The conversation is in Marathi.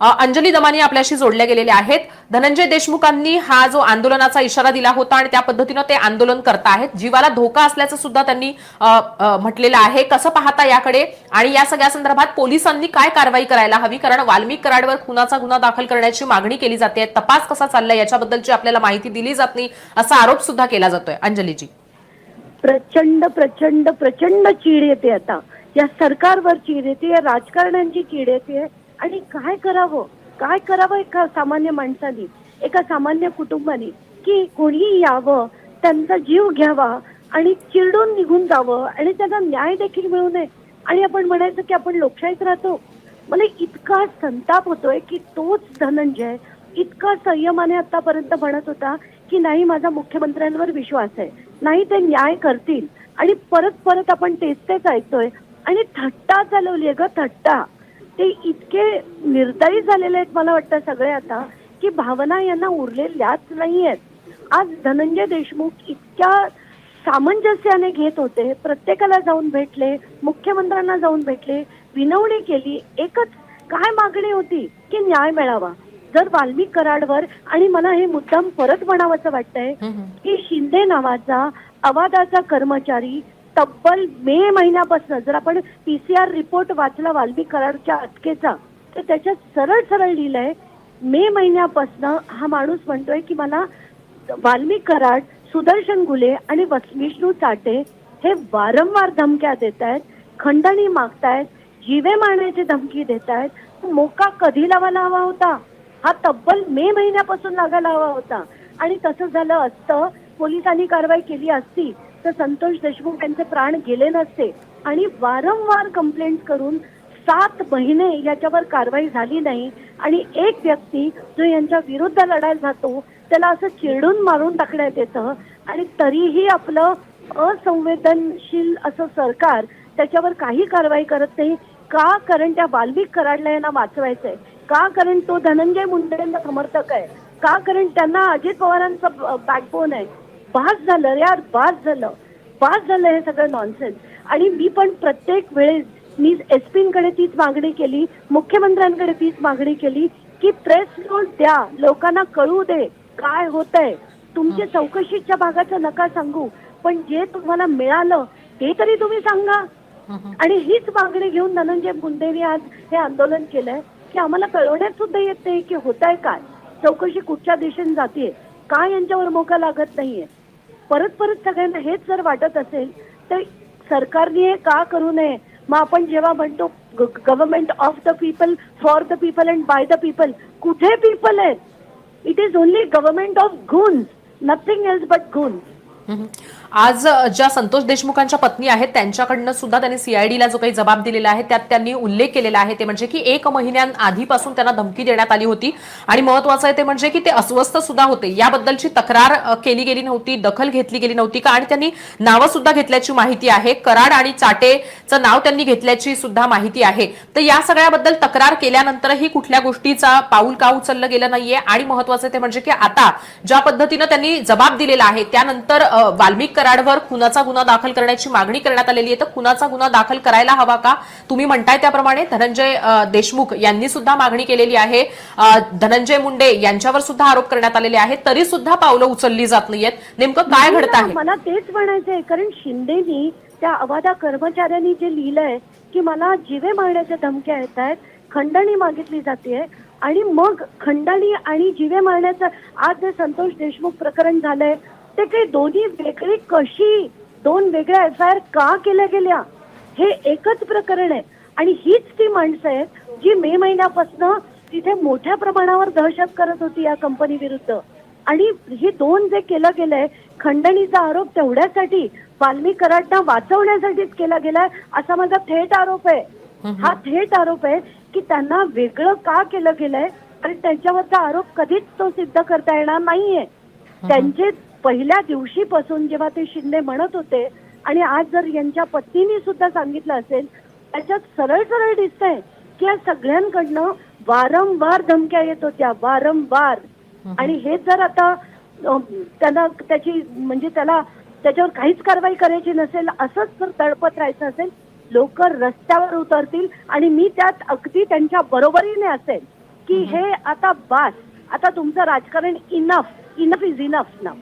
अंजली दमानी आपल्याशी जोडल्या गेलेल्या आहेत. धनंजय देशमुखांनी हा जो आंदोलनाचा इशारा दिला होता आणि त्या पद्धतीनं ते आंदोलन करत आहेत. जीवाला धोका असल्याचं सुद्धा त्यांनी म्हटलेलं आहे. कसं पाहता याकडे? आणि या सगळ्या संदर्भात पोलिसांनी काय कारवाई करायला हवी? कारण वाल्मिक कराडवर खुनाचा गुन्हा दाखल करण्याची मागणी केली जाते. तपास कसा चाललाय? याच्याबद्दलची आपल्याला माहिती दिली जात नाही असा आरोप सुद्धा केला जातोय. अंजलीजी. प्रचंड प्रचंड प्रचंड चीड येते आता. या सरकारवर चीड येते या राजकारण्यांची चीड येते. आणि काय करावं? काय करावं एका सामान्य माणसाने एका सामान्य कुटुंबाने? की कोणीही यावं त्यांचा जीव घ्यावा आणि चिरडून निघून जावं आणि त्यांना न्याय देखील मिळू नये. आणि आपण म्हणायचं की आपण लोकशाहीत राहतो. मला इतका संताप होतोय की तोच धनंजय इतका संयमाने आतापर्यंत म्हणत होता की नाही माझा मुख्यमंत्र्यांवर विश्वास आहे. नाही ते न्याय करतील. आणि परत परत आपण तेच तेच ऐकतोय. आणि थट्टा चालवली आहे ग थट्टा. ते इतके निर्दयी झालेले आहेत मला वाटतं सगळे आता की भावना यांना उरलेल्याच नाही आहेत आज धनंजय देशमुख इतक्या सामंजस्याने घेत होते प्रत्येकाला जाऊन भेटले मुख्यमंत्र्यांना जाऊन भेटले विनवणी केली एकच काय मागणी होती की न्याय मिळावा. जर वाल्मिक कराडवर आणि मला हे मुद्दाम परत म्हणावंसं वाटतंय की शिंदे नावाचा अवादाचा कर्मचारी तब्बल मे महिन्यापासून जर आपण पीसीआर रिपोर्ट वाचला वाल्मी कराडच्या अटकेचा तर त्याच्यात सरळ सरळ लिहिलंय मे महिन्यापासून हा माणूस म्हणतोय की मला वाल्मी कराड सुदर्शन गुले आणि विष्णू चाटे हे वारंवार धमक्या देत आहेत खंडणी मागतायत जीवे मारण्याची धमकी देत आहेत मोका कधी लावायला हवा होता? हा तब्बल मे महिन्यापासून लागायला हवा होता. आणि तसं झालं असतं पोलिसांनी कारवाई केली असती तर संतोष देशमुख यांचे प्राण गेले नसते आणि वारंवार कंप्लेंट करून सात महिने याच्यावर कारवाई झाली नाही आणि एक व्यक्ती जो यांच्या विरुद्ध लढायला जातो त्याला असं चिरडून मारून टाकण्यात येतं आणि तरीही आपलं असंवेदनशील असं सरकार त्याच्यावर काही कारवाई करत नाही. का कारण त्या वाल्मिक कराडला यांना वाचवायचंय? का कारण तो धनंजय मुंडेंचा समर्थक आहे? का कारण त्यांना अजित पवारांचा बॅकबोन आहे? बास झालं यार बास झालं. बास झालं हे सगळं नॉनसेन्स आणि मी पण प्रत्येक वेळेस मी एसपींकडे तीच मागणी केली मुख्यमंत्र्यांकडे तीच मागणी केली की प्रेस नोट द्या लोकांना कळू दे काय होतंय. तुमच्या चौकशीच्या भागाचं नका सांगू पण जे तुम्हाला मिळालं ते तरी तुम्ही सांगा. आणि हीच मागणी घेऊन धनंजय मुंडेंनी आज हे आंदोलन केलंय की आम्हाला कळवण्यात सुद्धा येत नाही की होत आहे काय. चौकशी कुठच्या दिशेने जाते का यांच्यावर मोका लागत नाहीये. परत परत सगळ्यांना हेच जर वाटत असेल तर सरकारने हे का करू नये? मग आपण जेव्हा म्हणतो government of the people for the people and by the people कुठे पीपल आहेत? It is only government of goons nothing else but goons आज ज्या संतोष देशमुखांच्या पत्नी आहेत त्यांच्याकडनं सुद्धा त्यांनी सीआयडीला जो काही जबाब दिलेला आहे त्यात त्यांनी उल्लेख केलेला आहे. ते म्हणजे की एक महिन्यांआधीपासून त्यांना धमकी देण्यात आली होती. आणि महत्वाचं आहे ते म्हणजे की ते अस्वस्थ सुद्धा होते. याबद्दलची तक्रार केली गेली नव्हती दखल घेतली गेली नव्हती का? आणि त्यांनी नावं सुद्धा घेतल्याची माहिती आहे. कराड आणि चाटेचं नाव त्यांनी घेतल्याची सुद्धा माहिती आहे. तर या सगळ्याबद्दल तक्रार केल्यानंतरही कुठल्या गोष्टीचा पाऊल का उचललं गेलं नाहीये. आणि महत्वाचं ते म्हणजे की आता ज्या पद्धतीनं त्यांनी जबाब दिलेला आहे त्यानंतर वाल्मिक कराडवर खुनाचा गुन्हा दाखल करण्याची मागणी करण्यात आलेली आहे. तर खुनाचा गुन्हा दाखल करायला हवा का? तुम्ही म्हणताय त्याप्रमाणे धनंजय देशमुख यांनी सुद्धा मागणी केलेली आहे. धनंजय मुंडे यांच्यावर सुद्धा आरोप करण्यात आलेले आहेत. तरी सुद्धा पावलं उचलली जात नाहीयेत. नेमकं काय घडत आहे? मला तेच म्हणायचंय. कारण शिंदेनी त्या अवाधा कर्मचाऱ्यांनी जे लिहिलंय की मला जिवे मारण्याच्या धमक्या येत आहेत खंडणी मागितली जाते आणि मग खंडणी आणि जिवे मारण्याचं आज जे संतोष देशमुख प्रकरण झालंय ते काही दोन्ही वेगळी कशी? दोन वेगळ्या एफ आय आर का केल्या गेल्या? हे एकच प्रकरण आहे. आणि हीच ती माणसं आहेत जी मे महिन्यापासून तिथे मोठ्या प्रमाणावर दहशत करत होती या कंपनी विरुद्ध. आणि हे दोन जे केलं गेलंय खंडणीचा आरोप तेवढ्यासाठी वाल्मिक कराडना वाचवण्यासाठीच केला गेलाय असा माझा थेट आरोप आहे. हा थेट आरोप आहे की त्यांना वेगळं का केलं गेलंय? आणि त्यांच्यावरचा आरोप कधीच तो सिद्ध करता येणार नाहीये. त्यांचे पहिल्या दिवशीपासून जेव्हा ते शिंदे म्हणत होते आणि आज जर यांच्या पत्नीने सुद्धा सांगितलं असेल त्याच्यात सरळ सरळ दिसतंय की या सगळ्यांकडनं वारंवार धमक्या येत होत्या वारंवार. आणि हे जर आता त्यांना त्याची म्हणजे त्याला त्याच्यावर काहीच कारवाई करायची नसेल असंच जर तळपत राहायचं असेल लोक रस्त्यावर उतरतील आणि मी त्यात अगदी त्यांच्या बरोबरीने असेल की हे आता बास. आता तुमचं राजकारण इनफ इनफ इज इनफ ना